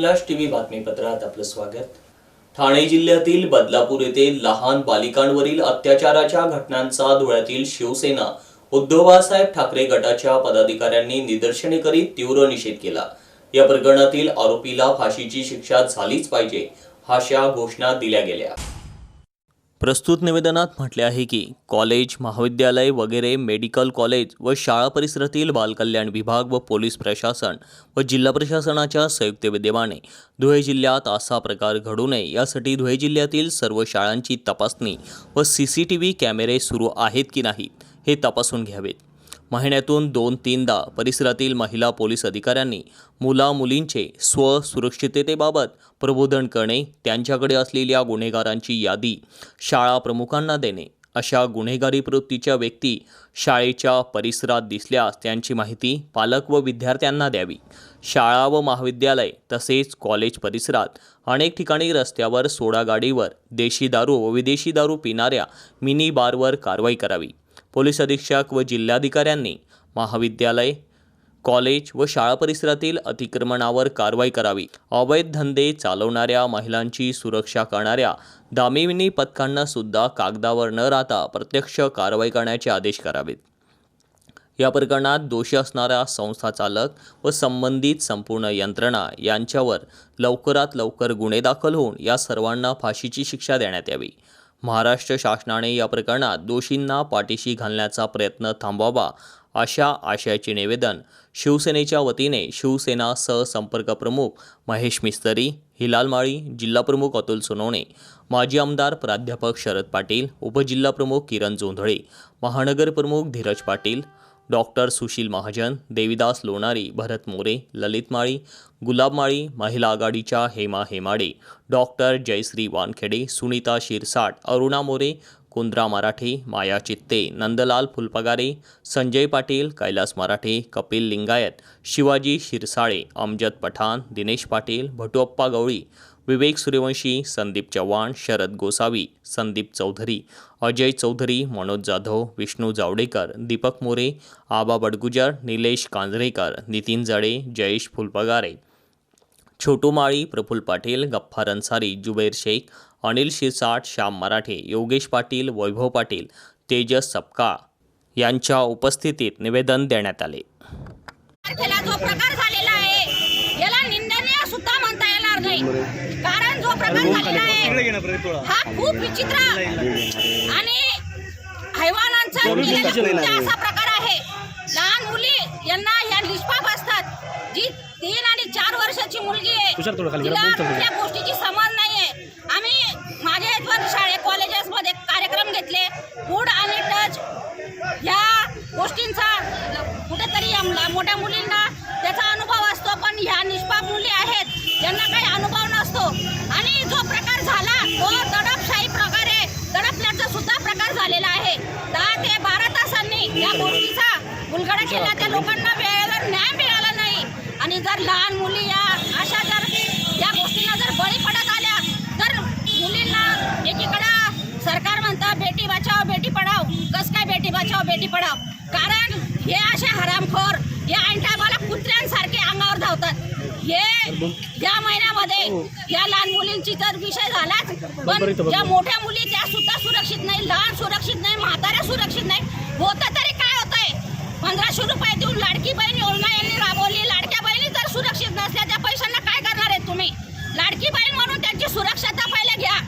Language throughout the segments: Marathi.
नमस्कार हिंगलाज टीव्ही बातमीपत्रात आपलं स्वागत. ठाणे जिल्ह्यातील बदलापूर येथे लहान बालिकांवरील अत्याचाराच्या घटनांचा धुळ्यातील शिवसेना उद्धव बाळासाहेब ठाकरे गटाच्या पदाधिकाऱ्यांनी निदर्शने करीत तीव्र निषेध केला. या प्रकरणातील आरोपीला फाशीची शिक्षा झालीच पाहिजे अशा घोषणा दिल्या गेल्या. प्रस्तुत निवेदनात म्हटले आहे की कॉलेज महाविद्यालय वगैरे मेडिकल कॉलेज व शाळा परिसरातील बालकल्याण विभाग व पोलीस प्रशासन व जिल्हा प्रशासनाच्या संयुक्त विद्यमाने धुळे जिल्ह्यात असा प्रकार घडू नये यासाठी धुळे जिल्ह्यातील सर्व शाळांची तपासणी व सी सी टी व्ही कॅमेरे सुरू आहेत की नाहीत हे तपासून घ्यावेत. महिन्यातून दोन तीनदा परिसरातील महिला पोलीस अधिकाऱ्यांनी मुला मुलींचे स्वसुरक्षिततेबाबत प्रबोधन करणे त्यांच्याकडे असलेल्या गुन्हेगारांची यादी शाळा प्रमुखांना देणे. अशा गुन्हेगारी प्रवृत्तीच्या व्यक्ती शाळेच्या परिसरात दिसल्यास त्यांची माहिती पालक व विद्यार्थ्यांना द्यावी. शाळा व महाविद्यालय तसेच कॉलेज परिसरात अनेक ठिकाणी रस्त्यावर सोडा गाडीवर देशी दारू व विदेशी दारू पिणाऱ्या मिनी बारवर कारवाई करावी. पोलीस अधीक्षक व जिल्हाधिकाऱ्यांनी महाविद्यालय कॉलेज व शाळा परिसरातील अतिक्रमणावर कारवाई करावी. अवैध धंदे चालवणाऱ्या महिलांची सुरक्षा करणाऱ्या दामिनी पथकांना सुद्धा कागदावर न राहता प्रत्यक्ष कारवाई करण्याचे आदेश करावेत. या प्रकरणात दोषी असणारा संस्था चालक व संबंधित संपूर्ण यंत्रणा यांच्यावर लवकरात लवकर गुन्हे दाखल होऊन या सर्वांना फाशीची शिक्षा देण्यात यावी. महाराष्ट्र शासनाने या प्रकरणात दोषींना पाठीशी घालण्याचा प्रयत्न थांबवावा अशा आशयाचे निवेदन शिवसेनेच्या वतीने शिवसेना सहसंपर्क प्रमुख महेश मिस्तरी हिलाल माळी जिल्हाप्रमुख अतुल सोनवणे माजी आमदार प्राध्यापक शरद पाटील उपजिल्हाप्रमुख किरण जोंधळे महानगर प्रमुख धीरज पाटील डॉक्टर सुशील महाजन देविदास लोणारी भरत मोरे ललित माळी गुलाब माळी महिला आघाडीच्या हेमा हेमाडे डॉक्टर जयश्री वानखेडे सुनीता शिरसाट अरुणा मोरे कुंद्रा मराठे माया चित्ते नंदलाल फुलपगारे संजय पाटील कैलास मराठे कपिल लिंगायत शिवाजी शिरसाळे अमजद पठाण दिनेश पाटील भटुअप्पा गवळी विवेक सूर्यवंशी संदीप चव्हाण शरद गोसावी संदीप चौधरी अजय चौधरी मनोज जाधव विष्णू जावडेकर दीपक मोरे आबा बडगुजर निलेश कांजरेकर नितीन जडे जयेश फुलपगारे. छोटू माळी प्रफुल्ल पाटील गफ्फार अन्सारी जुबैर शेख अनिल शिरसाट श्याम मराठे योगेश पाटील वैभव पाटील तेजस सपका यांच्या उपस्थितीत निवेदन देण्यात आले. जो प्रकार झालेला आहे. नाही. कारण जो प्रकार झालेला आहे हा खूप विचित्र आणि हैवानांचा असा प्रकार आहे. लहान मुली यांना ह्या निष्पाप असतात. जी तीन आणि चार वर्षाची मुलगी आहे तिला. कुठल्या गोष्टीची समज नाहीये. आम्ही माझ्या इथवर शाळे कॉलेजेसमध्ये कार्यक्रम घेतले. फूड आणि टच ह्या गोष्टींचा कुठेतरी मोठ्या मुलींना त्याचा अनुभव असतो पण ह्या निष्पाप जो प्रकार झाला तो दडपशाही प्रकारे दडपण्याचा सुद्धा प्रकार झालेला आहे. दहा ते बारा तासांनी या गोष्टीचा उलगडा केला त्या लोकांना वेळेवर न्याय मिळाला नाही. आणि जर लहान मुली या अशा जर या गोष्टींना जर बळी पडत आल्या तर मुलींना एकीकडं सरकार म्हणतं बेटी बचाव बेटी पढाव कस काय बेटी बचाव बेटी पढाव कारण हे असे हरामखोर या अंटाबाला कुत्र्यांसारखे अंगावर धावतात. हे या महिन्यामध्ये या लहान मुलींची तर विषय झालाच. पण ज्या मोठ्या मुली त्या सुद्धा सुरक्षित नाही लहान सुरक्षित नाही म्हाताऱ्या सुरक्षित नाही. होतं तरी काय होतंय? पंधराशे रुपये देऊन लाडकी बहीण योजना यांनी राबवली. लाडक्या बहिणी जर सुरक्षित नसल्या त्या पैशांना काय करणार आहेत तुम्ही? लाडकी बहीण म्हणून त्यांची सुरक्षता पहिले घ्या.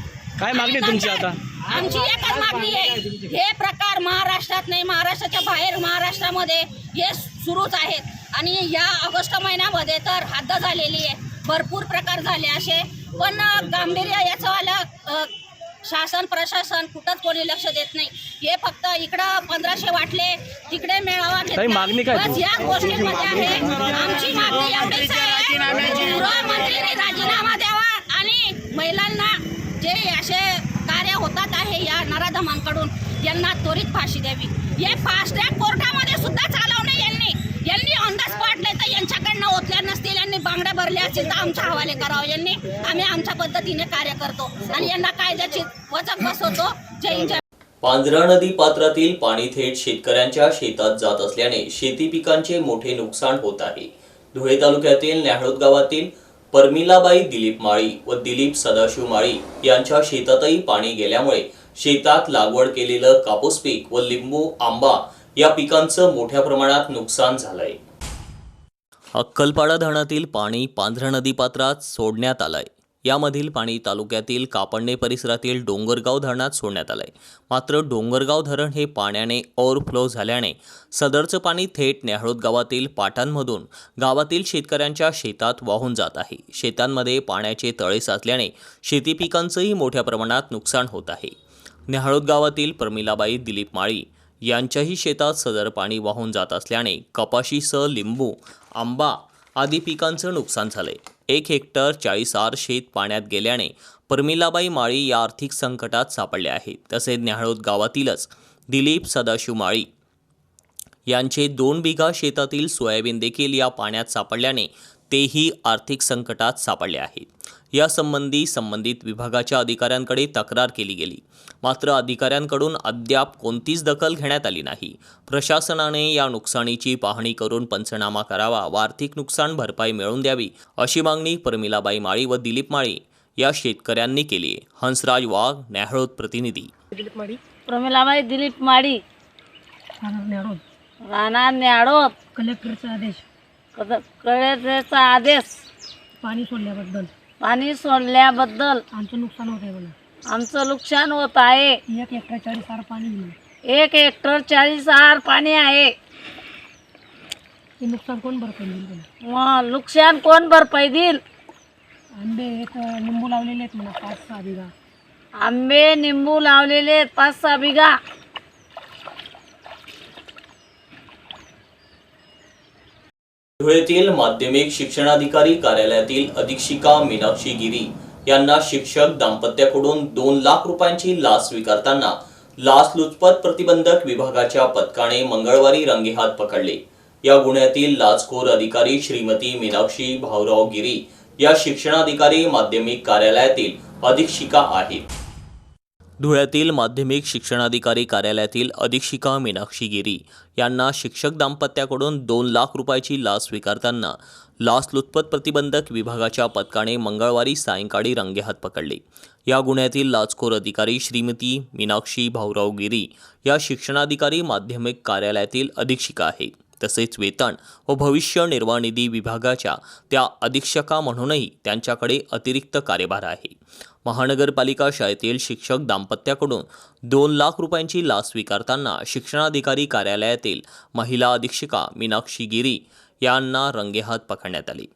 काय मागणी आहे तुमची आता? आमची एकच मागणी आहे. हे प्रकार महाराष्ट्रात नाही महाराष्ट्राच्या बाहेर महाराष्ट्रामध्ये हे सुरूच आहेत. आणि या ऑगस्ट महिन्यामध्ये तर हद्द झालेली आहे. भरपूर प्रकार झाले असे. पण गांभीर्य याचं आलं शासन प्रशासन कुठंच कोणी लक्ष देत नाही. हे फक्त इकडं पंधराशे वाटले तिकडे मेळावा घेतला. मागणी काय बस या गोष्टींमध्ये आहे. आमची मागणी एवढीच आहे. गृहमंत्रीने राजीनामा द्यावा आणि महिलांना जे असे कार्य होतात आहे या नराधमांकडून यांना त्वरित फाशी द्यावी. हे फास्ट ट्रॅक कोर्टामध्ये सुद्धा चालवणे यांनी. यांनी ऑन द स्पॉट नाही तर यांच्याकडनं ओतल्या नसतील यांनी बांगड्या भरल्या असतील तर आमच्या हवाले करावं. यांनी आम्ही आमच्या पद्धतीने कार्य करतो. आणि यांना कायद्याची वचक बसवतो जय जय पांझरा नदी पात्रातील पाणी थेट शेतकऱ्यांच्या शेतात जात असल्याने शेती पिकांचे मोठे नुकसान होत आहे. धुळे तालुक्यातील न्याहळोद गावातील परमिलाबाई दिलीप माळी व दिलीप सदाशिव माळी यांच्या शेतातही पाणी गेल्यामुळे शेतात लागवड केलेलं कापूस पीक व लिंबू आंबा या पिकांचं मोठ्या प्रमाणात नुकसान झालंय. अक्कलपाडा धरणातील पाणी पांझरा नदीपात्रात सोडण्यात आलंय. यामधील पाणी तालुक्यातील कापडणे परिसरातील डोंगरगाव धरणात सोडण्यात आलंय. मात्र डोंगरगाव धरण हे पाण्याने ओव्हरफ्लो झाल्याने सदरचं पाणी थेट न्याहळोद गावातील पाटांमधून गावातील शेतकऱ्यांच्या शेतात वाहून जात आहे. शेतांमध्ये पाण्याचे तळे साचल्याने शेती पिकांचंही मोठ्या प्रमाणात नुकसान होत आहे. न्याहळोद गावातील प्रमिलाबाई दिलीप माळी यांच्याही शेतात सदर पाणी वाहून जात असल्याने कपाशीसह लिंबू आंबा आदी पिकांचं नुकसान झालंय. एक हेक्टर चाळीस आर शेत पाण्यात गेल्याने परमिलाबाई माळी या आर्थिक संकटात सापडल्या आहेत. तसेच न्याहळोद गावातीलच दिलीप सदाशिव माळी यांचे दोन बिघा शेतातील सोयाबीन देखील या पाण्यात सापडल्याने तेही आर्थिक संकटात सापडले आहेत. यासंबंधी संबंधित विभागाच्या अधिकाऱ्यांकडे तक्रार केली गेली. मात्र अधिकाऱ्यांकडून अद्याप कोणतीच दखल घेण्यात आली नाही. प्रशासनाने या नुकसानीची पाहणी करून पंचनामा करावा व आर्थिक नुकसान भरपाई मिळवून द्यावी अशी मागणी परमिलाबाई माळी व दिलीप माळी या शेतकऱ्यांनी केली हंसराज वाघ न्याहळोद प्रतिनिधी. दिलीप माडी प्रमिलाबाई दिलीप न्यारोद राणा न्याडोत कलेक्टरचा आदेश. कळेचा आदेश. पाणी सोडल्याबद्दल. पाणी सोडल्याबद्दल. आमचं नुकसान होत आहे म्हणा. आमचं नुकसान होत आहे. एक हेक्टर चाळीस आर पाणी एक हेक्टर चाळीस आर पाणी आहे. नुकसान कोण भरपाई देईल म्हणा? मग नुकसान कोण भरपाई देईल? आंबे एक अं, लिंबू लावलेले आहेत म्हणा पाच सहा बिघा. आंबे निंबू लावलेले आहेत पाच सहा बिघा. धुळेतील माध्यमिक शिक्षणाधिकारी कार्यालयातील अधीक्षिका मीनाक्षी गिरी यांना शिक्षक दाम्पत्याकडून दोन लाख रुपयांची लाच स्वीकारताना लाचलुचपत प्रतिबंधक विभागाच्या पथकाने मंगळवारी रंगेहात पकडले. या गुन्ह्यातील लाचखोर अधिकारी श्रीमती मीनाक्षी भाऊराव गिरी या शिक्षणाधिकारी माध्यमिक कार्यालयातील अधीक्षिका आहेत. धुळ्यातील माध्यमिक शिक्षणाधिकारी कार्यालयातील अधीक्षिका मीनाक्षी गिरी यांना शिक्षक दाम्पत्याकडून दोन लाख रुपयाची लाच स्वीकारताना लाचलुचपत प्रतिबंधक विभागाच्या पथकाने मंगळवारी सायंकाळी रंगेहात पकडले. या गुन्ह्यातील लाचखोर अधिकारी श्रीमती मीनाक्षी भाऊराव गिरी या शिक्षणाधिकारी माध्यमिक कार्यालयातील अधीक्षिका आहेत. तसेच वेतन व भविष्य निर्वाह निधी विभागाच्या त्या अधीक्षका म्हणूनही त्यांच्याकडे अतिरिक्त कार्यभार आहे. महानगरपालिका शाळेतील शिक्षक दाम्पत्याकडून दोन लाख रुपयांची लाच स्वीकारताना शिक्षणाधिकारी कार्यालयातील महिला अधीक्षिका मीनाक्षी गिरी यांना रंगेहात पकडण्यात आली.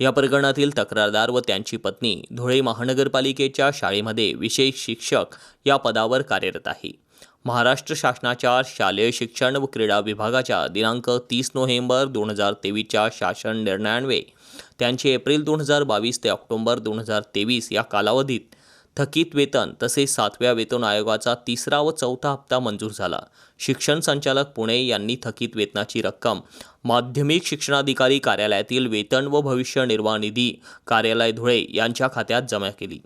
या प्रकरणातील तक्रारदार व त्यांची पत्नी धुळे महानगरपालिकेच्या शाळेमध्ये विशेष शिक्षक या पदावर कार्यरत आहे. महाराष्ट्र शासनाच्या शालेय शिक्षण व क्रीडा विभागाच्या दिनांक तीस नोव्हेंबर दोन हजार तेवीसच्या शासन निर्णयान्वये. त्यांचे एप्रिल दोन हजार बावीस ते ऑक्टोबर दोन हजार तेवीस या कालावधीत थकीत वेतन तसेच सातव्या वेतन आयोगाचा तिसरा व चौथा हप्ता मंजूर झाला. शिक्षण संचालक पुणे यांनी थकीत वेतनाची रक्कम माध्यमिक शिक्षणाधिकारी कार्यालयातील वेतन व भविष्य निर्वाह निधी कार्यालय धुळे यांच्या खात्यात जमा केली.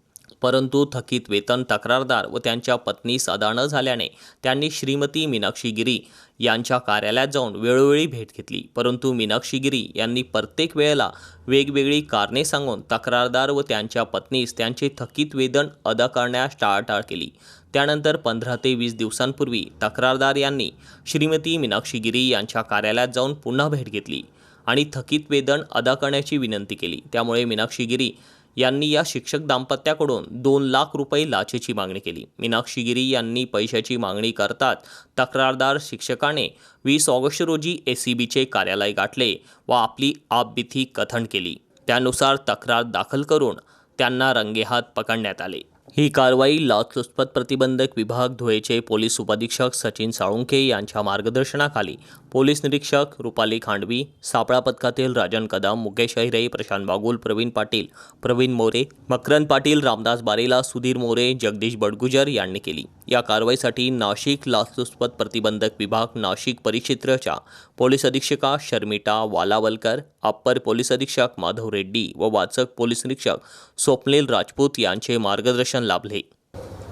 परंतु थकीत वेतन तक्रारदार व त्यांच्या पत्नीस अदा न झाल्याने त्यांनी श्रीमती मीनाक्षी गिरी यांच्या कार्यालयात जाऊन वेळोवेळी भेट घेतली. परंतु मीनाक्षी गिरी यांनी प्रत्येक वेळेला वेगवेगळी कारणे सांगून तक्रारदार व त्यांच्या पत्नीस त्यांचे थकीत वेतन अदा करण्यास टाळाटाळ केली. त्यानंतर पंधरा ते वीस दिवसांपूर्वी तक्रारदार यांनी श्रीमती मीनाक्षी गिरी यांच्या कार्यालयात जाऊन पुन्हा भेट घेतली आणि थकीत वेतन अदा करण्याची विनंती केली. त्यामुळे मीनाक्षी गिरी यांनी या शिक्षक दाम्पत्याकडून दोन लाख रुपये लाचेची मागणी केली. मीनाक्षी गिरी यांनी पैशाची मागणी करतात तक्रारदार शिक्षकाने वीस ऑगस्ट रोजी ए सी बीचे कार्यालय गाठले व आपली आपबिथी कथन केली. त्यानुसार तक्रार दाखल करून त्यांना रंगेहात पकडण्यात आले. ही कारवाई लाचलुचपत प्रतिबंधक विभाग धुळेचे पोलीस उपअधीक्षक सचिन साळुंखे यांच्या मार्गदर्शनाखाली पोलीस निरीक्षक रुपाली खांडवी सापळा पथकातील राजन कदम मुकेश अहिरे प्रशांत बागुल प्रवीण पाटील प्रवीण मोरे मकरंद पाटील रामदास बारेला सुधीर मोरे जगदीश बडगुजर यांनी केली. या कारवाईसाठी नाशिक लाचलुचपत प्रतिबंधक विभाग नाशिक परिक्षेत्रच्या पोलीस अधीक्षका शर्मिटा वालावलकर अप्पर पोलीस अधीक्षक माधव रेड्डी व वाचक पोलीस निरीक्षक स्वप्नील राजपूत यांचे मार्गदर्शन लाभले.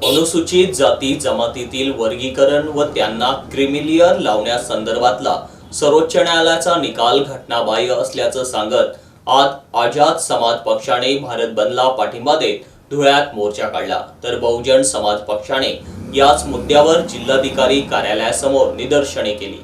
अनुसूचित जाती जमातीतील वर्गीकरण व त्यांना क्रिमिलियर लावण्यासंदर्भातला सर्वोच्च न्यायालयाचा निकाल घटनाबाह्य असल्याचं सांगत आज आझाद समाज पक्षाने भारत बंदला पाठिंबा देत धुळ्यात मोर्चा काढला. तर बहुजन समाज पक्षाने याच मुद्द्यावर जिल्हाधिकारी कार्यालयासमोर निदर्शने केली.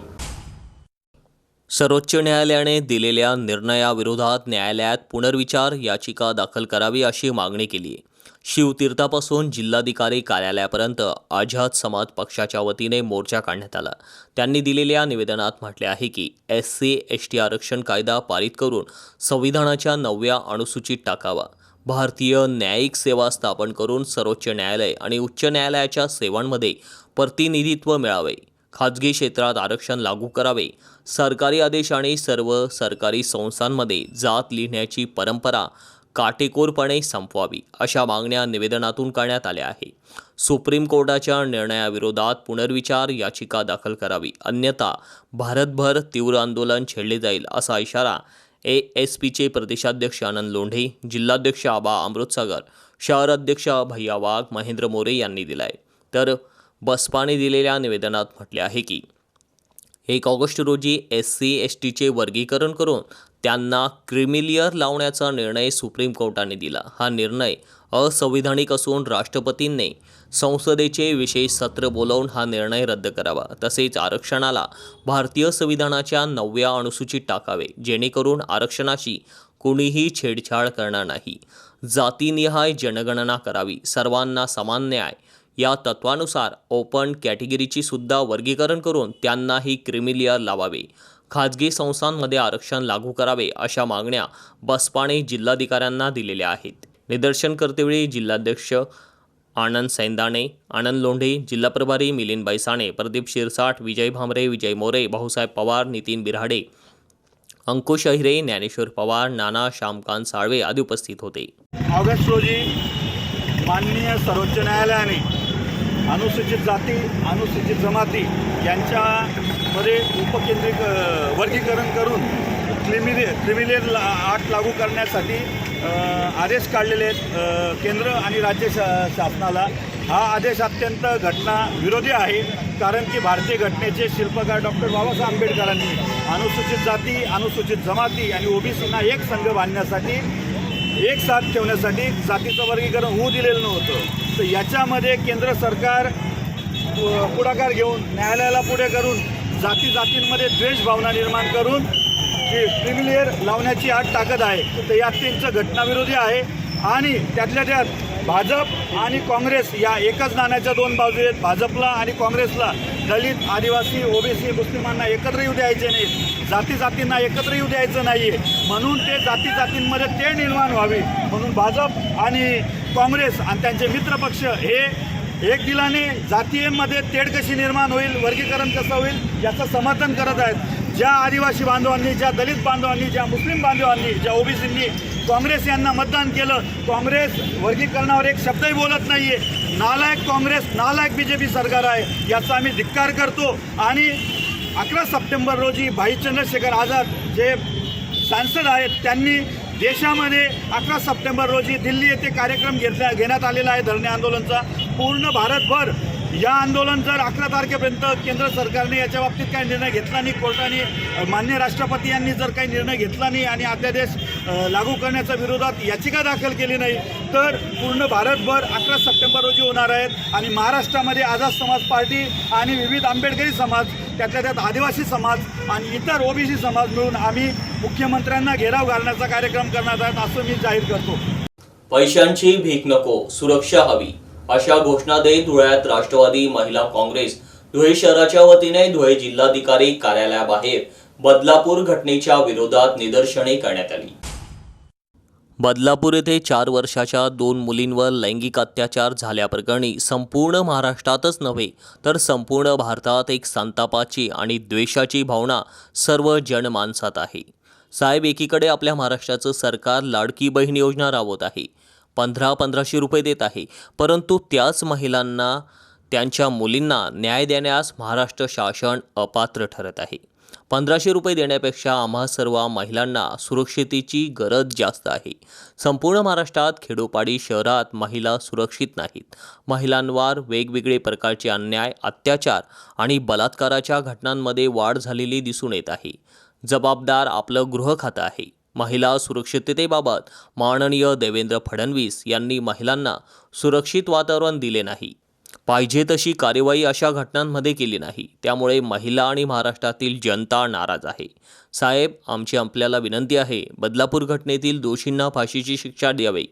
सर्वोच्च न्यायालयाने दिलेल्या निर्णयाविरोधात न्यायालयात पुनर्विचार याचिका दाखल करावी अशी मागणी केली आहे शिवतीर्थापासून जिल्हाधिकारी कार्यालयापर्यंत आझाद समाज पक्षाच्या वतीने मोर्चा काढण्यात आला. त्यांनी दिलेल्या निवेदनात म्हटले आहे की एस सी एस टी आरक्षण कायदा पारित करून संविधानाच्या नवव्या अनुसूचित टाकावा. भारतीय न्यायिक सेवा स्थापन करून सर्वोच्च न्यायालय आणि उच्च न्यायालयाच्या सेवांमध्ये प्रतिनिधित्व मिळावे. खाजगी क्षेत्रात आरक्षण लागू करावे. सरकारी आदेश आणि सर्व सरकारी संस्थांमध्ये जात लिहिण्याची परंपरा काटेकोरपणे संपवावी अशा मागण्या निवेदनातून करण्यात आल्या आहे सुप्रीम कोर्टाच्या निर्णयाविरोधात पुनर्विचार याचिका दाखल करावी अन्यथा भारतभर तीव्र आंदोलन छेडले जाईल असा इशारा ए एस पीचे प्रदेशाध्यक्ष आनंद लोंढे जिल्हाध्यक्ष आबा अमृतसागर शहर अध्यक्ष भैया वाघ महेंद्र मोरे यांनी दिलाय. तर बसपाने दिलेल्या निवेदनात म्हटले आहे की एक ऑगस्ट रोजी एस सी एस टीचे वर्गीकरण करून त्यांना क्रिमिलियर लावण्याचा निर्णय सुप्रीम कोर्टाने दिला. हा निर्णय असंविधानिक असून राष्ट्रपतींनी संसदेचे विशेष सत्र बोलावून हा निर्णय रद्द करावा. तसेच आरक्षणाला भारतीय संविधानाच्या नवव्या अनुसूचित टाकावे जेणेकरून आरक्षणाशी कुणीही छेडछाड करणार नाही. जातीनिहाय जनगणना करावी सर्वांना समान न्याय. या तत्वानुसार ओपन कॅटेगरीची सुद्धा वर्गीकरण करून त्यांनाही क्रिमिलियर लावावे. खाजगी संस्थांमध्ये आरक्षण लागू करावे अशा मागण्या बसपाने जिल्हाधिकाऱ्यांना दिलेल्या आहेत. निदर्शन करतेवेळी जिल्हाध्यक्ष आनंद सैंदाणे आनंद लोंढे जिल्हा प्रभारी मिलिंद बैसाणे प्रदीप शिरसाट विजय भांबरे विजय मोरे भाऊसाहेब पवार नितीन बिराडे अंकुश अहिरे ज्ञानेश्वर पवार नाना श्यामकांत साळवे आदी उपस्थित होते. ऑगस्ट रोजी माननीय सर्वोच्च न्यायालयाने अनुसूचित जाती अनुसूचित जमाती मध्ये उपकेंद्रिक वर्गीकरण करून क्रिमिले क्रिमिलेर ला आठ लागू करण्यासाठी आदेश काढलेले आहेत केंद्र आणि राज्य शा शासनाला. हा आदेश अत्यंत घटना विरोधी आहे कारण की भारतीय घटनेचे शिल्पकार डॉक्टर बाबासाहेब आंबेडकरांनी अनुसूचित जाती अनुसूचित जमाती आणि ओबीसीना एक संघ बांधण्यासाठी एक साथ ठेवण्यासाठी जातीचं वर्गीकरण होऊ दिलेलं नव्हतं. तर याच्यामध्ये केंद्र सरकार पु- पुढाकार घेऊन न्यायालयाला पुढे करून जाती जातींमध्ये द्वेष भावना निर्माण करून क्रिमिलियर लावण्याची आठ ताकद आहे. तर या त्यांचं घटनाविरोधी आहे. आणि त्यातल्या त्यात भाजप आणि काँग्रेस या एकच नाण्याच्या दोन बाजू आहेत. भाजपला आणि काँग्रेसला दलित आदिवासी ओबीसी मुस्लिमांना एकत्र येऊ द्यायचे नाही जाती जातींना एकत्र येऊ द्यायचं नाही आहे म्हणून ते जाती जातींमध्ये ते निर्माण व्हावे. म्हणून भाजप आणि काँग्रेस आणि त्यांचे मित्रपक्ष हे एक दिलाने जातीयमध्ये तेढ कशी निर्माण होईल वर्गीकरण कसं होईल याचं समर्थन करत आहेत ज्या आदिवासी बांधवांनी ज्या दलित बांधवांनी ज्या मुस्लिम बांधवांनी ज्या ओबीसींनी काँग्रेस यांना मतदान केलं. काँग्रेस वर्गीकरणावर एक शब्दही बोलत नाही आहे नालायक काँग्रेस नालायक बी जे पी सरकार आहे याचा आम्ही धिक्कार करतो. आणि अकरा सप्टेंबर रोजी भाई चंद्रशेखर आझाद जे सांसद आहेत त्यांनी देशामध्ये अकरा सप्टेंबर रोजी दिल्ली येथे कार्यक्रम घेतल्या घेण्यात आलेला आहे धरणे आंदोलनचा. पूर्ण भारतभर या आंदोलन जर अकरा तारखेपर्यंत केंद्र सरकारने याच्या बाबतीत काही निर्णय घेतला नाही कोर्टाने मान्य राष्ट्रपती यांनी जर काही निर्णय घेतला नाही आणि अध्यादेश लागू करण्याच्या विरोधात याचिका दाखल केली नाही तर पूर्ण भारतभर अकरा सप्टेंबर होणार आहेत आणि महाराष्ट्रामध्ये आझाद समाज पार्टी आणि विविध आंबेडकरी समाज त्यातल्या त्यात आदिवासी समाज आणि इतर ओबीसी समाज मिळून आम्ही मुख्यमंत्र्यांना घेराव घालण्याचा कार्यक्रम करणार आहोत असं मी जाहीर करतो. पैशांची भीक नको सुरक्षा हवी अशा घोषणा देत धुळ्यात राष्ट्रवादी महिला काँग्रेस धुळे शहराच्या वतीने धुळे जिल्हाधिकारी कार्यालयाबाहेर बदलापूर घटनेच्या विरोधात निदर्शने करण्यात आली. बदलापूर येथे चार वर्षाच्या दोन मुलींवर लैंगिक अत्याचार झाल्याप्रकरणी संपूर्ण महाराष्ट्रातच नव्हे तर संपूर्ण भारतात एक संतापाची आणि द्वेषाची भावना सर्व जनमानसात आहे. साहेब एकीकडे आपल्या महाराष्ट्राचं सरकार लाडकी बहीण योजना राबवत आहे पंधरा पंधराशे रुपये देत आहे परंतु त्याच महिलांना त्यांच्या मुलींना न्याय देण्यास महाराष्ट्र शासन अपात्र ठरत आहे. पंधराशे रुपये देण्यापेक्षा आम्हा सर्व महिलांना सुरक्षितेची गरज जास्त आहे. संपूर्ण महाराष्ट्रात खेडोपाडी शहरात महिला सुरक्षित नाहीत. महिलांवर वेगवेगळे प्रकारचे अन्याय अत्याचार आणि बलात्काराच्या घटनांमध्ये वाढ झालेली दिसून येत आहे. जबाबदार आपलं गृह खातं आहे. महिला सुरक्षिततेबाबत माननीय देवेंद्र फडणवीस यांनी महिलांना सुरक्षित वातावरण दिले नाही. पाहिजे तशी कार्यवाही अशा घटनांमध्ये केली नाही. त्यामुळे महिला आणि महाराष्ट्रातील जनता नाराज आहे. साहेब आमची आपल्याला विनंती आहे बदलापूर घटनेतील दोषींना फाशीची शिक्षा द्यावी.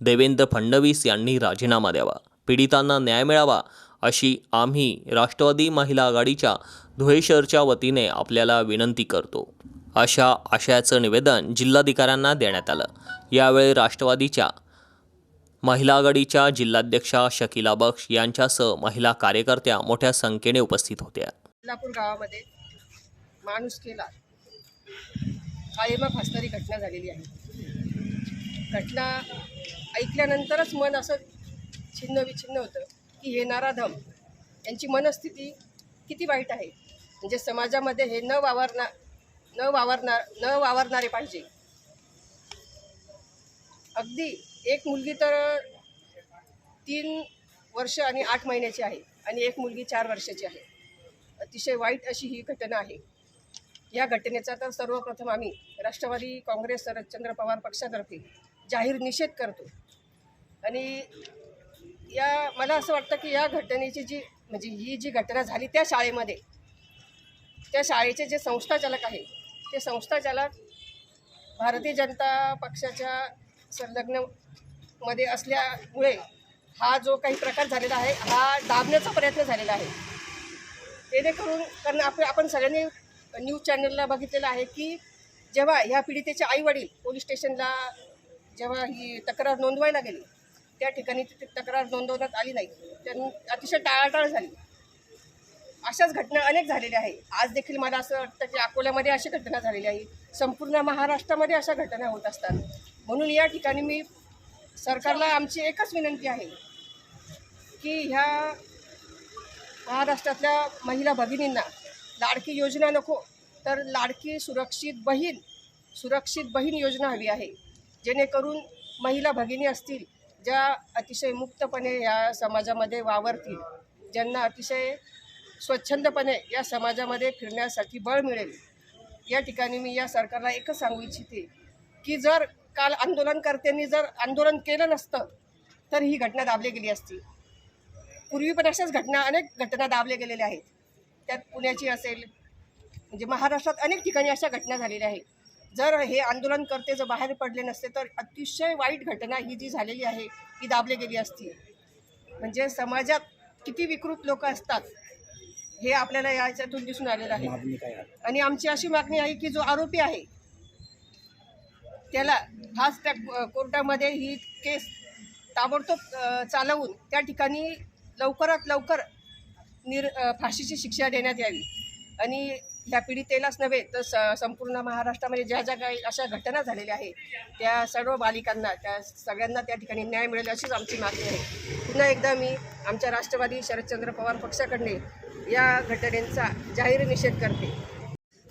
देवेंद्र फडणवीस यांनी राजीनामा द्यावा. पीडितांना न्याय मिळावा अशी आम्ही राष्ट्रवादी महिला आघाडीच्या धुळे शहरच्या वतीने आपल्याला विनंती करतो. अशा आशयाचं निवेदन जिल्हाधिकाऱ्यांना देण्यात आलं. यावेळी राष्ट्रवादीच्या महिला आघाडीच्या जिल्हाध्यक्षा शकिला बक्ष यांच्यासह महिला कार्यकर्त्या मोठ्या संख्येने उपस्थित होत्या. बदलापूर गावामध्ये माणूस केला. कायमा फासणारी घटना झालेली आहे. घटना ऐकल्यानंतरच मन असं छिन्न विछिन्न होतं की हे नाराधम यांची मनस्थिती किती वाईट आहे? म्हणजे समाजामध्ये हे न वावरणार न वावरणार न वावरणारे पाहिजे. अगदी एक मुलगी तर तीन वर्ष आणि आठ महिन्याची आहे आणि एक मुलगी चार वर्षाची आहे. अतिशय वाईट अशी ही घटना आहे. या घटनेचा तर सर्वप्रथम आम्ही राष्ट्रवादी काँग्रेस शरदचंद्र पवार पक्षातर्फे जाहीर निषेध करतो. आणि या मला असं वाटतं की या घटनेची जी म्हणजे ही जी घटना झाली त्या शाळेमध्ये त्या शाळेचे जे संस्थाचालक आहे ते संस्थाचालक भारतीय जनता पक्षाच्या संलग्न मध्ये असल्यामुळे हा जो काही प्रकार झालेला आहे हा दाबण्याचा प्रयत्न झालेला आहे. जेणेकरून कारण आपण आपण सगळ्यांनी न्यूज चॅनलला बघितलेलं आहे की जेव्हा ह्या पीडितेचे आईवडील पोलीस स्टेशनला जेव्हा ही तक्रार नोंदवायला गेली त्या ठिकाणी ती तक्रार नोंदवण्यात आली नाही. त्यांनी अतिशय टाळाटाळ झाली. अशाच घटना अनेक झालेल्या आहे आज देखील मला असं वाटतं की अकोल्यामध्ये अशी घटना झालेली आहे. संपूर्ण महाराष्ट्रामध्ये अशा घटना होत असतात. म्हणून या ठिकाणी मी सरकारला आमची एकच विनंती आहे की ह्या महाराष्ट्रातल्या महिला भगिनींना लाडकी योजना नको तर लाडकी सुरक्षित बहीण सुरक्षित बहीण योजना हवी आहे. जेणेकरून महिला भगिनी असतील ज्या अतिशय मुक्तपणे या समाजामध्ये वावरतील ज्यांना अतिशय स्वच्छंदपणे या समाजामध्ये फिरण्यासाठी बळ मिळेल या ठिकाणी मी या सरकारला एकच सांगू इच्छिते की जर काल आंदोलनकर्त्यांनी जर आंदोलन केलं नसतं तर ही घटना दाबली गेली असती. पूर्वी पण अशाच घटना अनेक घटना दाबल्या गेलेल्या आहेत. त्यात पुण्याची असेल म्हणजे महाराष्ट्रात अनेक ठिकाणी अशा घटना झालेल्या आहेत. जर हे आंदोलनकर्ते जर बाहेर पडले नसते तर अतिशय वाईट घटना ही जी झालेली आहे ती दाबली गेली असती. म्हणजे समाजात किती विकृत लोक असतात हे आपल्याला याच्यातून दिसून आलेलं आहे. आणि आमची अशी मागणी आहे की जो आरोपी आहे त्याला फास्ट ट्रॅक कोर्टामध्ये ही केस ताबडतोब चालवून त्या ठिकाणी लवकरात लवकर निर फाशीची शिक्षा देण्यात यावी. आणि ह्या पीडितेलाच नव्हे तर स संपूर्ण महाराष्ट्रामध्ये ज्या ज्या काही अशा घटना झालेल्या आहेत त्या सर्व बालिकांना त्या सगळ्यांना त्या ठिकाणी न्याय मिळेल अशीच आमची मागणी आहे. पुन्हा एकदा मी आमच्या राष्ट्रवादी शरदचंद्र पवार पक्षाकडने या घटनेचा जाहीर निषेध करते.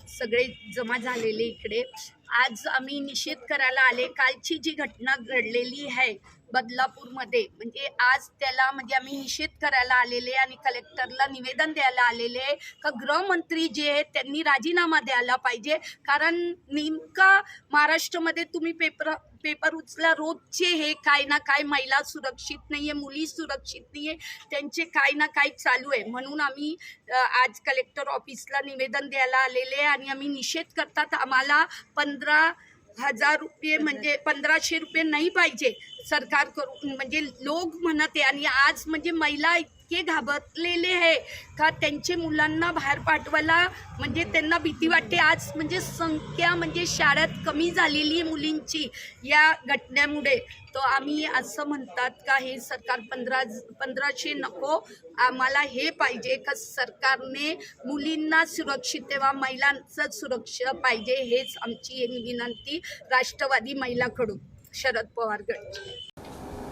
सगळे जमा झालेले इकडे. आज आम्ही निषेध करायला आले. कालची जी घटना घडलेली आहे बदलापूरमध्ये. म्हणजे आज त्याला म्हणजे आम्ही निषेध करायला आलेले आणि कलेक्टरला निवेदन द्यायला आलेले आहे. का गृहमंत्री जे आहेत त्यांनी राजीनामा द्यायला पाहिजे. कारण नेमका महाराष्ट्रामध्ये तुम्ही पेपर पेपर उचला रोजचे हे काय ना काय महिला सुरक्षित नाही आहे मुली सुरक्षित नाही आहे त्यांचे काय ना काय चालू आहे. म्हणून आम्ही आज कलेक्टर ऑफिसला निवेदन द्यायला आलेले आहे आणि आम्ही निषेध करतात. आम्हाला पंधरा हजार रुपये म्हणजे पंधराशे रुपये नाही पाहिजे. सरकार करून म्हणजे लोक म्हणत आहे आणि आज म्हणजे महिला इतके घाबरलेले आहे का त्यांचे मुलांना बाहेर पाठवायला म्हणजे त्यांना भीती वाटते. आज म्हणजे संख्या म्हणजे शाळेत कमी झालेली आहे मुलींची या घटनेमुळे. तो आम्ही असं म्हणतात का हे सरकार पंधरा पंधराशे नको आम्हाला हे पाहिजे का सरकारने मुलींना सुरक्षित तेव्हा महिलांचं सुरक्षा पाहिजे हेच आमची विनंती राष्ट्रवादी महिलाकडून. शरद पवार गट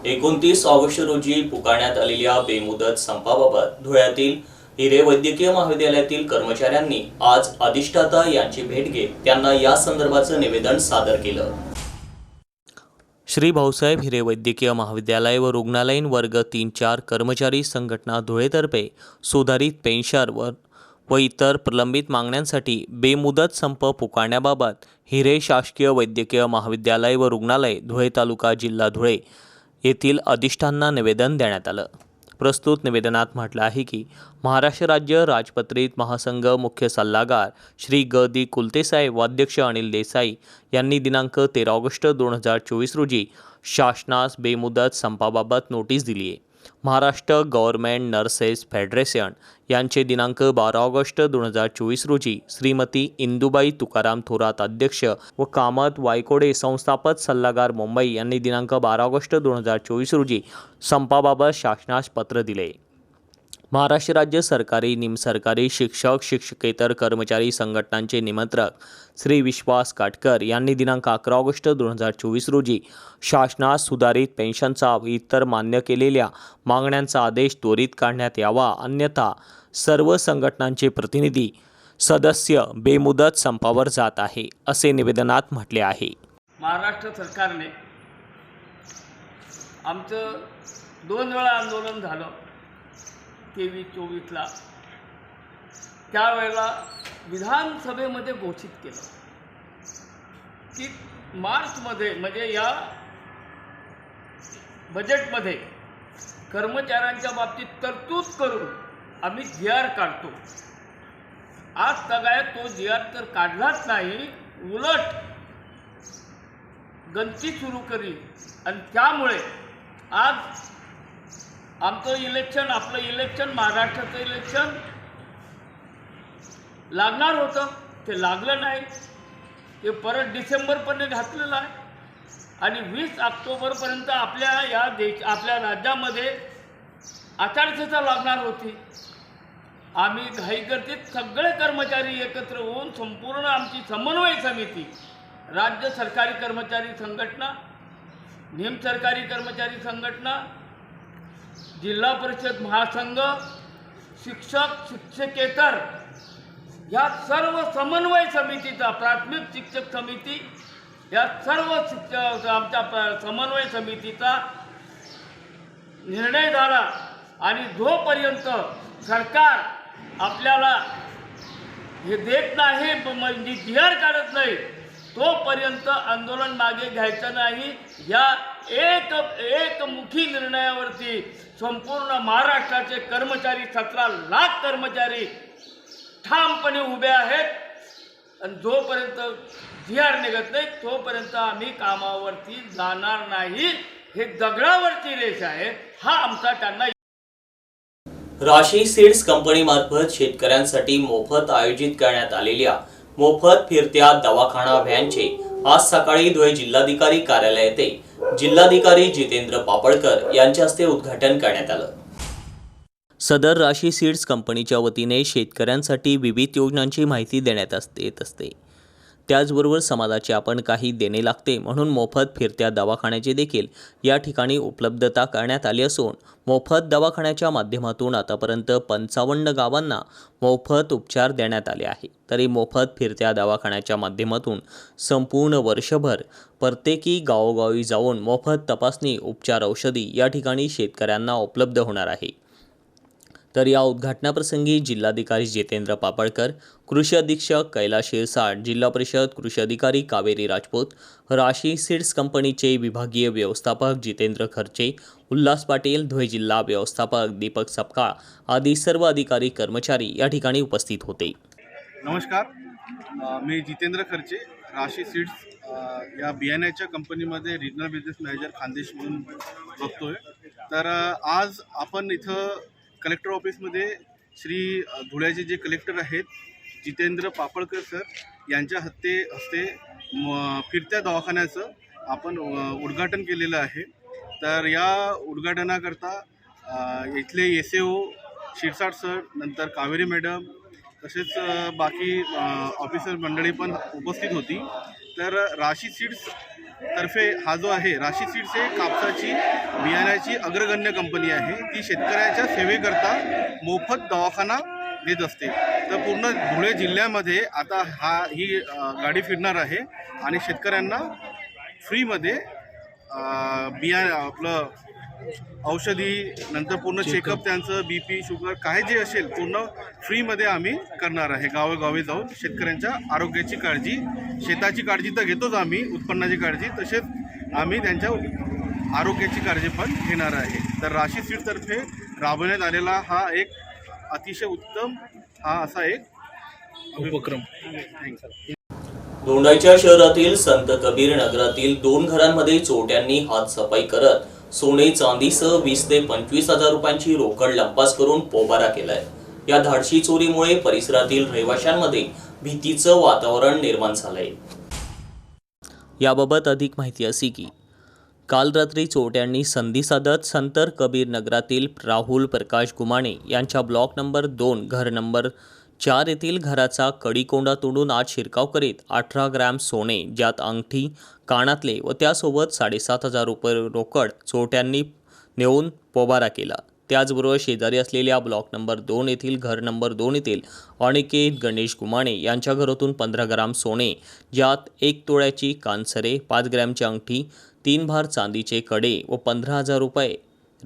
एकोणतीस ऑगस्ट रोजी पुकारण्यात आलेल्या बेमुदत संपाबाबत धुळ्यातील हिरे वैद्यकीय महाविद्यालयातील कर्मचाऱ्यांनी आज अधिष्ठाता यांची भेट घेत त्यांना या संदर्भाचं निवेदन सादर केलं. श्री भाऊसाहेब हिरे वैद्यकीय महाविद्यालय व रुग्णालयीन वर्ग तीन चार कर्मचारी संघटना धुळेतर्फे सुधारित पेन्शनवर व इतर प्रलंबित मागण्यांसाठी बेमुदत संप पुकारण्याबाबत हिरे शासकीय वैद्यकीय महाविद्यालय व रुग्णालय धुळे तालुका जिल्हा धुळे येथील अधिष्ठांना निवेदन देण्यात आलं. प्रस्तुत निवेदनात म्हटलं आहे की महाराष्ट्र राज्य राजपत्रित महासंघ मुख्य सल्लागार श्री ग. दी. कुलतेसाहेब व अध्यक्ष अनिल देसाई यांनी दिनांक तेरा ऑगस्ट दोन हजार चोवीस रोजी शासनास बेमुदत संपाबाबत नोटीस दिली आहे महाराष्ट्र गव्हर्नमेंट नर्सेस फेडरेशन यांचे दिनांक बारा ऑगस्ट दोन हजार चोवीस रोजी श्रीमती इंदुबाई तुकाराम थोरात अध्यक्ष व कामत वायकोडे संस्थापक सल्लागार मुंबई यांनी दिनांक बारा ऑगस्ट दोन हजार चोवीस रोजी संपाबाबत शासनास पत्र दिले. महाराष्ट्र राज्य सरकारी निमसरकारी शिक्षक शिक्षकेतर कर्मचारी संघटनांचे निमंत्रक श्री विश्वास काटकर यांनी दिनांक अकरा ऑगस्ट दोन हजार चोवीस रोजी शासनास सुधारित पेन्शनचा इतर मान्य केलेल्या मागण्यांचा आदेश त्वरित काढण्यात यावा. अन्यथा सर्व संघटनांचे प्रतिनिधी सदस्य बेमुदत संपावर जात आहे असे निवेदनात म्हटले आहे. महाराष्ट्र सरकारने आमचं दोन वेळा आंदोलन झालं. तेवीस चोवीसला. त्यावेळेला विधानसभेमध्ये घोषित केलं. की मार्चमध्ये म्हणजे या बजेटमध्ये कर्मचाऱ्यांच्या बाबतीत तरतूद करून आम्ही जी आर काढतो. आज सगळ्या तो जी आर तर काढलाच नाही उलट गंती सुरू करी आणि त्यामुळे आज आमचं इलेक्शन आपलं इलेक्शन महाराष्ट्राचं इलेक्शन लागणार होतं ते लागलं नाही. ते परत डिसेंबरपर्यंत घातलेलं आहे. आणि वीस ऑक्टोबरपर्यंत आपल्या या देश आपल्या राज्यामध्ये आचारसंहिता लागणार होती. आम्ही घाईगर्दीत सगळे कर्मचारी एकत्र होऊन संपूर्ण आमची समन्वय समिती राज्य सरकारी कर्मचारी संघटना निम सरकारी कर्मचारी संघटना जिल्हा परिषद महासंघ शिक्षक शिक्षकेतर या सर्व समन्वय समितीचा प्राथमिक शिक्षक समिती या सर्व शिक्षक आमच्या समन्वय समितीचा निर्णय झाला आणि जोपर्यंत सरकार आपल्याला हे देत नाही म्हणजे जी काढत नाही तोपर्यंत आंदोलन मागे घ्यायचं नाही. या एक एकमुखी निर्णयावरती संपूर्ण महाराष्ट्राचे कर्मचारी सतरा लाख कर्मचारी ठामपणे उभे आहेत. आणि जोपर्यंत जी आर निघत नाही तोपर्यंत आम्ही कामावरती जाणार नाही. हे दगडावरची रेष आहे. हा आमचा त्यांना राशी सीड्स कंपनीमार्फत शेतकऱ्यांसाठी मोफत आयोजित करण्यात आलेल्या मोफत फिरत्या दवाखाना व्हॅनचे आज सकाळी धुळे जिल्हाधिकारी कार्यालय येथे जिल्हाधिकारी जितेंद्र पापळकर यांच्या हस्ते उद्घाटन करण्यात आलं. सदर राशी सीड्स कंपनीच्या वतीने शेतकऱ्यांसाठी विविध योजनांची माहिती देण्यात येत असते. त्याचबरोबर समाजाचे आपण काही देणे लागते म्हणून मोफत फिरत्या दवाखान्याचे देखील या ठिकाणी उपलब्धता करण्यात आली असून मोफत दवाखान्याच्या माध्यमातून आतापर्यंत पंचावन्न गावांना मोफत उपचार देण्यात आले आहे तरी मोफत फिरत्या दवाखान्याच्या माध्यमातून संपूर्ण वर्षभर प्रत्येकी गावोगावी जाऊन मोफत तपासणी उपचार औषधी या ठिकाणी शेतकऱ्यांना उपलब्ध होणार आहे. तर या उद्घाटनाप्रसंगी जिल्हाधिकारी जितेंद्र पापळकर कृषी अधीक्षक कैलाश शिरसाट जिल्हा परिषद कृषी अधिकारी कावेरी राजपूत राशी सीड्स कंपनीचे विभागीय व्यवस्थापक जितेंद्र खर्चे उल्हास पाटील धुळे जिल्हा व्यवस्थापक दीपक सपकाळ आदी सर्व अधिकारी कर्मचारी या ठिकाणी उपस्थित होते. नमस्कार. मी जितेंद्र खर्चे राशी सीड्स या बियाण्याच्या कंपनीमध्ये रिजनल बिझनेस मॅनेजर खानदेश म्हणून बघतोय. तर आज आपण इथं कलेक्टर ऑफिसमध्ये श्री धुळ्याचे जे कलेक्टर आहेत जितेंद्र पापळकर सर यांच्या हस्ते हस्ते म फिरत्या दवाखान्याचं आपण उद्घाटन केलेलं आहे. तर या उद्घाटनाकरता इथले S A O Shirsat sir नंतर कावेरी मॅडम तसेच बाकी ऑफिसर मंडळी पण उपस्थित होती. तर राशी सीड्स तर्फे हा जो आहे राशी सीड्स हे कापसाची बियाण्याची अग्रगण्य कंपनी आहे. ती शेतकऱ्याच्या सेवेकरता मोफत दवाखाना देत असते. तर पूर्ण धुळे जिल्ह्यामध्ये आता हा ही गाडी फिरणार आहे आणि शेतकऱ्यांना फ्रीमध्ये बिया आपलं औषधी नंतर पूर्ण चेकअप त्यांचं बी पी शुगर काय जे असेल पूर्ण फ्रीमध्ये आम्ही करणार आहे. गावोगावी जाऊन शेतकऱ्यांच्या आरोग्याची काळजी शेताची काळजी तर घेतोच आम्ही उत्पन्नाची काळजी तसेच आम्ही त्यांच्या आरोग्याची काळजी पण घेणार आहे. तर राशी सीडतर्फे राबवण्यात आलेला हा एक अतिशय उत्तम हा असा एक उपक्रम. दोंडाईच्या शहरातील संत कबीर नगरातील दोन घरांमध्ये चोरट्यांनी हात सफाई करत सोने चांदीसह वीस ते पंचवीस हजार रुपयांची रोकड लंपास करून पोबारा केलाय. या धाडशी चोरीमुळे परिसरातील रहिवाशांमध्ये भीतीचं वातावरण निर्माण झालंय. याबाबत अधिक माहिती अशी की काल रात्री चोरट्यांनी संधी साधत संतर कबीर नगरातील राहुल प्रकाश गुमाणे यांच्या ब्लॉक नंबर दोन घर नंबर चार येथील घराचा कडीकोंडा तोडून आज शिरकाव करीत अठरा ग्रॅम सोने ज्यात अंगठी कानातले व त्यासोबत साडेसात हजार रुपये रोकड चोरट्यांनी नेऊन पोबारा केला. त्याचबरोबर शेजारी असलेल्या ब्लॉक नंबर दोन येथील घर नंबर दोन येथील अनिकेत गणेश गुमाणे यांच्या घरातून पंधरा ग्राम सोने ज्यात एक तोळ्याची कानसरे पाच ग्रॅमची अंगठी तीन भार चांदीचे कडे व पंधरा हजार रुपये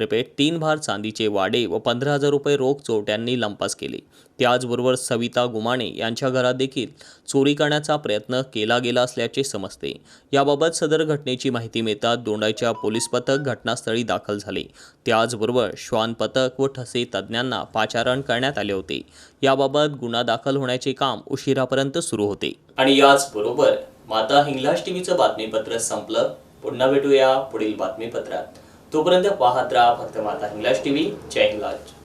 रुपये तीन भार चांदीचे वाडे व पंधरा हजार रुपये रोख चोरट्यांनी लंपास केले. त्याचबरोबर सविता गुमाणे यांच्या घरात देखील चोरी करण्याचा प्रयत्न केला गेला असल्याचे समजते. याबाबत सदर घटनेची माहिती मिळताच दोंडाईच्या पोलीस पथक घटनास्थळी दाखल झाले. त्याचबरोबर श्वान पथक व ठसे तज्ज्ञांना पाचारण करण्यात आले होते. याबाबत गुन्हा दाखल होण्याचे काम उशिरापर्यंत सुरू होते. आणि याच बरोबर माता हिंगलाज टीव्हीचं बातमीपत्र संपलं. पुन्हा भेटूया पुढील बातमीपत्रात. तोपर्यंत पाहत राहा फक्त माता हिंगलाज टीव्ही जय हिंगलाज